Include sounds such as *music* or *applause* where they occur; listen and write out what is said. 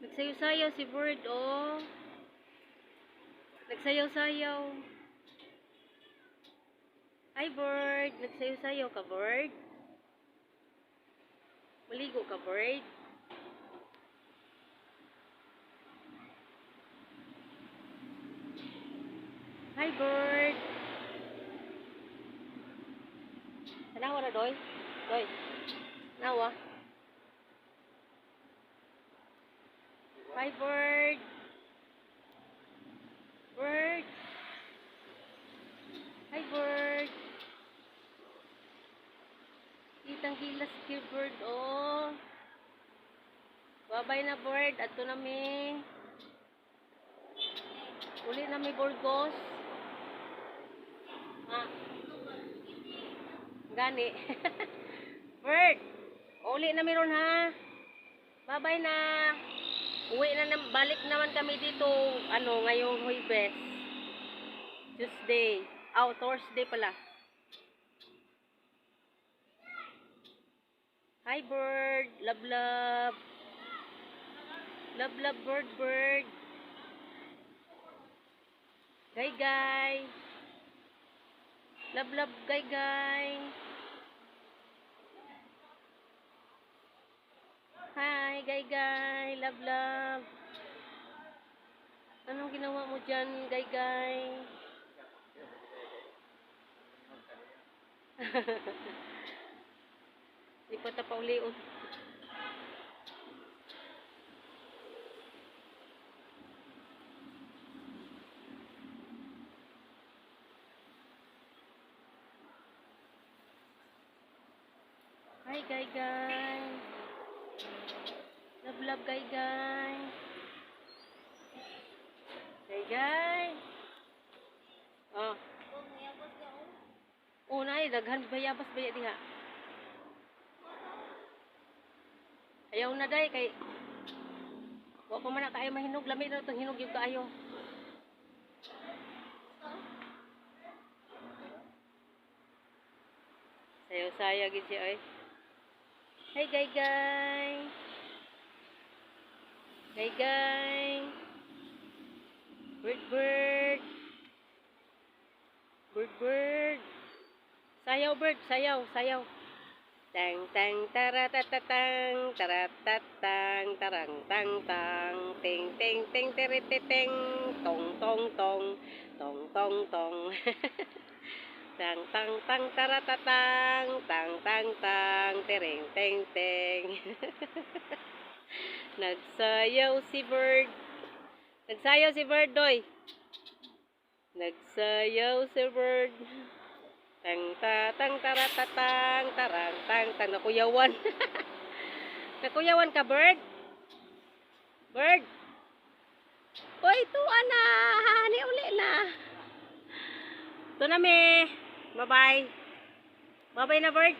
Nagsayaw-sayaw si Bird, oh. Nagsayaw-sayaw. Hi, Bird. Nagsayaw-sayaw ka, Bird. Maligo ka, Bird. Hi, Bird. Tanawa na, Doy. Doy. Hi, Bird. Bird. Hi, Bird. Kitang gilas kay Bird, oh. Babay na, Bird. Ato na mi. Uli na mi, Burgos. Ha? Gani. *laughs* Bird. Uli na mi ron, ha? Babay na. Uwi na, balik naman kami dito, ano, ngayong Huwebes. Tuesday. Oh, Thursday pala. Hi, bird. Love, love. Love, love, bird, bird. Gay, gay. Love, love, gay, gay. Hi, gay, gay. Love, love. Anong ginawa mo dyan, gay, gay? *laughs* Di pa ta pauliot. Hi, gay, gay. Love, gay, gay. Gay, gay. Oh. Oh, nay, daghan bayabas baya diha. Ayaw na day kay Wa pa man kaayo mahinog lami na to hinog yung kaayo. Sayo saya gid ay. Hey gay gay. Hey guys! Bird bird. Bird bird. Sayaw bird, sayaw, sayaw. Tang tang taratatang taratatang tarang tang tang ting ting ting tiriting tong tong tong tong tong tong *laughs* tang tang tang taratatang tang tang tang tiring ting ting *laughs* Nagsayaw si bird Nagsayaw si bird doy Nagsayaw si bird Tang ta tang taratatang tarang tang tang nakuyawan. *laughs* nakuyawan ka bird? Bird. Oy, tuwa na. Hani uli na. Ito na me. Bye-bye. Bye-bye na bird.